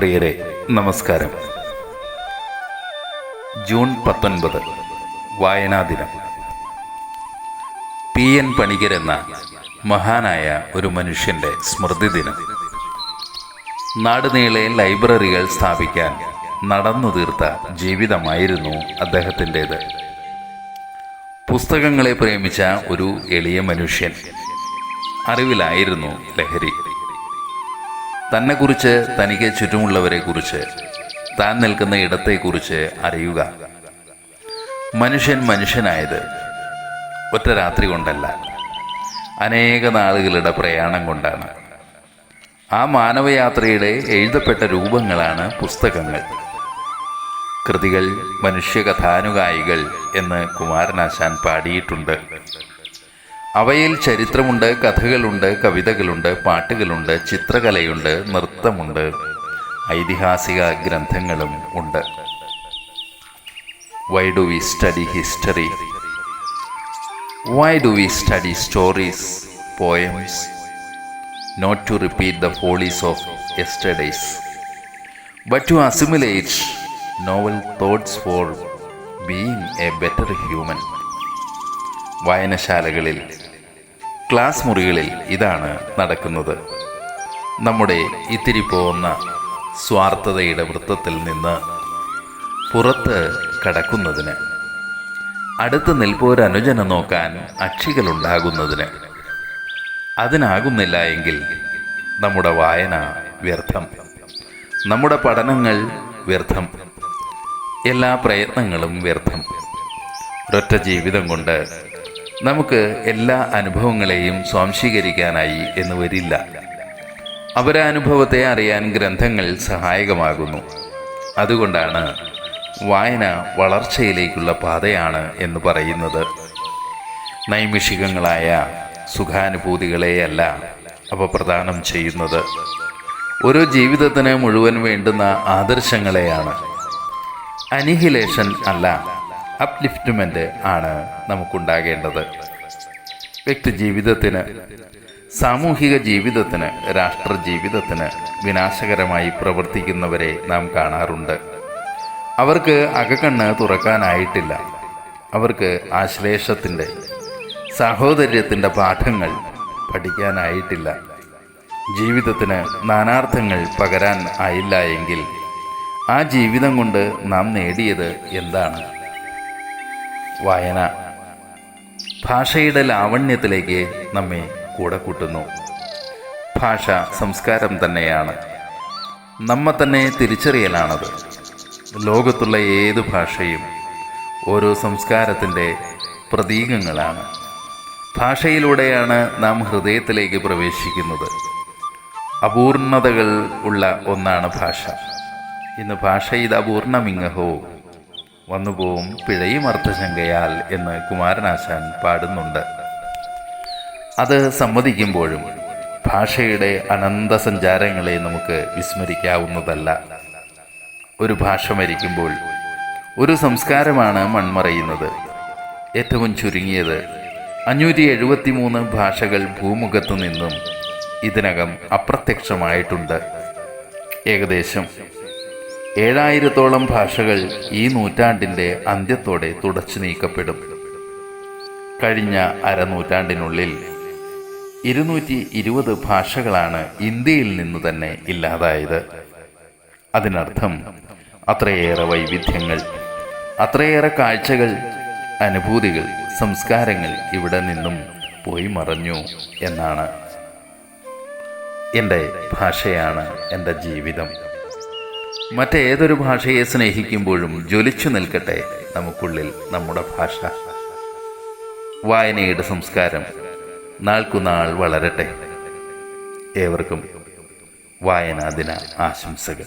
പ്രിയരെ നമസ്കാരം. ജൂൺ പത്തൊൻപത് വായനാ ദിനം പി. എൻ. പണിക്കർ എന്ന മഹാനായ ഒരു മനുഷ്യന്റെ സ്മൃതി ദിനം നാടുനീളെ ലൈബ്രറികൾ സ്ഥാപിക്കാൻ നടന്നു തീർത്ത ജീവിതമായിരുന്നു അദ്ദേഹത്തിന്റെത്. പുസ്തകങ്ങളെ പ്രേമിച്ച ഒരു എളിയ മനുഷ്യൻ. അറിവിലായിരുന്നു ലഹരി. തന്നെക്കുറിച്ച് തനിക്ക് ചുറ്റുമുള്ളവരെക്കുറിച്ച് താൻ നിൽക്കുന്ന ഇടത്തെക്കുറിച്ച് അറിയുക. മനുഷ്യൻ മനുഷ്യനായത് ഒറ്റ രാത്രി കൊണ്ടല്ല. അനേക നാളുകളുടെ പ്രയാണം കൊണ്ടാണ്. ആ മാനവയാത്രയുടെ എഴുതപ്പെട്ട രൂപങ്ങളാണ് പുസ്തകങ്ങൾ. കൃതികൾ മനുഷ്യകഥാനുകായികൾ എന്ന് കുമാരനാശാൻ പാടിയിട്ടുണ്ട്. അവയിൽ ചരിത്രമുണ്ട് കഥകളുണ്ട് കവിതകളുണ്ട് പാട്ടുകളുണ്ട് ചിത്രകലയുണ്ട് നൃത്തമുണ്ട് ഐതിഹാസിക ഗ്രന്ഥങ്ങളും ഉണ്ട്. Why do we study history why do we study stories poems not to repeat the follies of yesterdays but to assimilate novel thoughts for being a better human വായനശാലകളിൽ class മുറികളിൽ ഇതാണ് നടക്കുന്നത്. നമ്മുടെ ഇത്തിരി പോകുന്ന സ്വാർത്ഥതയുടെ വൃത്തത്തിൽ നിന്ന് പുറത്ത് കടക്കുന്നതിന് അടുത്ത് നിൽപ്പോരനുജനെ നോക്കാൻ അക്ഷികളുണ്ടാകുന്നതിന് അതിനാകുന്നില്ല എങ്കിൽ നമ്മുടെ വായന വ്യർത്ഥം നമ്മുടെ പഠനങ്ങൾ വ്യർത്ഥം എല്ലാ പ്രയത്നങ്ങളും വ്യർത്ഥം. ഒരൊറ്റ ജീവിതം കൊണ്ട് നമുക്ക് എല്ലാ അനുഭവങ്ങളെയും സ്വാംശീകരിക്കാനായി എന്ന് വരില്ല. അവരനുഭവത്തെ അറിയാൻ ഗ്രന്ഥങ്ങൾ സഹായകമാകുന്നു. അതുകൊണ്ടാണ് വായന വളർച്ചയിലേക്കുള്ള പാതയാണ് എന്ന് പറയുന്നത്. നൈമിഷികങ്ങളായ സുഖാനുഭൂതികളെയല്ല അവ പ്രദാനം ചെയ്യുന്നത്. ഓരോ ജീവിതത്തിന് മുഴുവൻ വേണ്ടുന്ന ആദർശങ്ങളെയാണ്. അനിഹിലേഷൻ അല്ല അപ്ലിഫ്റ്റ്മെന്റ് ആണ് നമുക്കുണ്ടാകേണ്ടത്. വ്യക്തി ജീവിതത്തിന് സാമൂഹിക ജീവിതത്തിന് രാഷ്ട്ര ജീവിതത്തിന് വിനാശകരമായി പ്രവർത്തിക്കുന്നവരെ നാം കാണാറുണ്ട്. അവർക്ക് അകക്കണ്ണ് തുറക്കാനായിട്ടില്ല. അവർക്ക് ആശ്ലേഷത്തിന്റെ സാഹോദര്യത്തിന്റെ പാഠങ്ങൾ പഠിക്കാനായിട്ടില്ല. ജീവിതത്തിന് നാനാർത്ഥങ്ങൾ പകരാൻ ആയില്ല എങ്കിൽ ആ ജീവിതം കൊണ്ട് നാം നേടിയത് എന്താണ്? വായന. ഭാഷയുടെ ലാവണ്യത്തിലേക്ക് നമ്മെ കൂടെ കൂട്ടുന്നു. ഭാഷ സംസ്കാരം തന്നെയാണ്. നമ്മെ തന്നെ തിരിച്ചറിയലാണത്. ലോകത്തുള്ള ഏത് ഭാഷയും ഓരോ സംസ്കാരത്തിന്റെ പ്രതീകങ്ങളാണ്. ഭാഷയിലൂടെയാണ് നാം ഹൃദയത്തിലേക്ക് പ്രവേശിക്കുന്നത്. അപൂർണതകൾ ഉള്ള ഒന്നാണ് ഭാഷ. ഇന്ന് ഭാഷ ഇത് അപൂർണമിങ്ങഹോ വന്നുപോവും പിഴയും അർത്ഥശങ്കയാൽ എന്ന് കുമാരനാശാൻ പാടുന്നുണ്ട്. അത് സമ്മതിക്കുമ്പോഴും ഭാഷയുടെ അനന്ത സഞ്ചാരങ്ങളെ നമുക്ക് വിസ്മരിക്കാവുന്നതല്ല. ഒരു ഭാഷ മരിക്കുമ്പോൾ ഒരു സംസ്കാരമാണ് മൺമറയുന്നത്. ഏറ്റവും ചുരുങ്ങിയത് അഞ്ഞൂറ്റി എഴുപത്തി മൂന്ന് ഭാഷകൾ ഭൂമുഖത്തു നിന്നും ഇതിനകം അപ്രത്യക്ഷമായിട്ടുണ്ട്. ഏകദേശം ഏഴായിരത്തോളം ഭാഷകൾ ഈ നൂറ്റാണ്ടിന്റെ അന്ത്യത്തോടെ തുടച്ചു നീക്കപ്പെടും. കഴിഞ്ഞ അരനൂറ്റാണ്ടിനുള്ളിൽ ഇരുന്നൂറ്റി ഇരുപത് ഭാഷകളാണ് ഇന്ത്യയിൽ നിന്ന് തന്നെ ഇല്ലാതായത്. അതിനർത്ഥം അത്രയേറെ വൈവിധ്യങ്ങൾ അത്രയേറെ കാഴ്ചകൾ അനുഭൂതികൾ സംസ്കാരങ്ങൾ ഇവിടെ നിന്നും പോയി മറഞ്ഞു എന്നാണ് എന്റെ ഭാഷയാണ് എന്റെ ജീവിതം. മറ്റേതൊരു ഭാഷയെ സ്നേഹിക്കുമ്പോഴും ജ്വലിച്ചു നിൽക്കട്ടെ നമുക്കുള്ളിൽ നമ്മുടെ ഭാഷ. വായനയുടെ സംസ്കാരം നാൾക്കുനാൾ വളരട്ടെ. ഏവർക്കും വായനാ ദിന ആശംസകൾ.